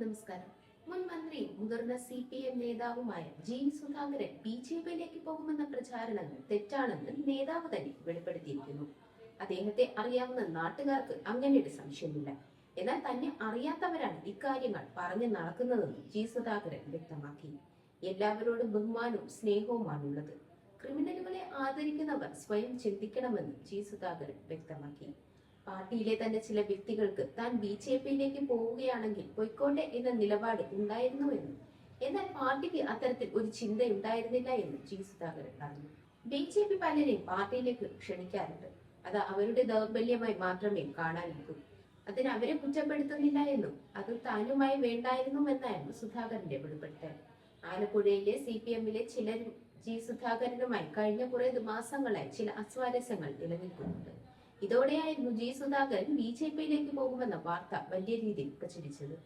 നമസ്കാരം. മുൻ മന്ത്രിയും മുതിർന്ന സി പി എം നേതാവുമായ ജി. സുധാകരൻ ബി ജെ പിയിലേക്ക് പോകുമെന്ന പ്രചാരണങ്ങൾ തെറ്റാണെന്ന് നേതാവ് തന്നെ വെളിപ്പെടുത്തിയിരിക്കുന്നു. അദ്ദേഹത്തെ അറിയാവുന്ന നാട്ടുകാർക്ക് അങ്ങനെ ഒരു സംശയമില്ല. എന്നാൽ തന്നെ അറിയാത്തവരാണ് ഇക്കാര്യങ്ങൾ പറഞ്ഞു നടക്കുന്നതെന്ന് ജി. സുധാകരൻ വ്യക്തമാക്കി. എല്ലാവരോടും ബഹുമാനവും സ്നേഹവുമാണുള്ളത് ക്രിമിനലുകളെ ആദരിക്കുന്നവർ സ്വയം ചിന്തിക്കണമെന്ന് ജി. സുധാകരൻ വ്യക്തമാക്കി. പാർട്ടിയിലെ തന്നെ ചില വ്യക്തികൾക്ക് താൻ ബി ജെ പിയിലേക്ക് പോവുകയാണെങ്കിൽ പൊയ്ക്കോട്ടെ എന്ന നിലപാട് ഉണ്ടായിരുന്നുവെന്നും എന്നാൽ പാർട്ടിക്ക് അത്തരത്തിൽ ഒരു ചിന്ത ഉണ്ടായിരുന്നില്ല എന്നും ജി സുധാകരൻ പറഞ്ഞു. ബി ജെ പി പലരെയും പാർട്ടിയിലേക്ക് ക്ഷണിക്കാറുണ്ട്. അത് അവരുടെ ദൗർബല്യമായി മാത്രമേ കാണാനാകൂ അതിന് അവരെ കുറ്റപ്പെടുത്തുന്നില്ല എന്നും അത് താനുമായി വേണ്ടായിരുന്നുവെന്നായിരുന്നു സുധാകരന്റെ വെളിപ്പെടുത്തൽ. ആലപ്പുഴയിലെ സി പി എമ്മിലെ ചിലരും ജി സുധാകരനുമായി കഴിഞ്ഞ കുറേ മാസങ്ങളായി ചില അസ്വാരസ്യങ്ങൾ നിലനിൽക്കുന്നുണ്ട്. ഇതോടെയായിരുന്നു ജി സുധാകരൻ ബി ജെ പിയിലേക്ക് പോകുമെന്ന വാർത്ത വലിയ രീതിയിൽ പ്രചരിച്ചത്.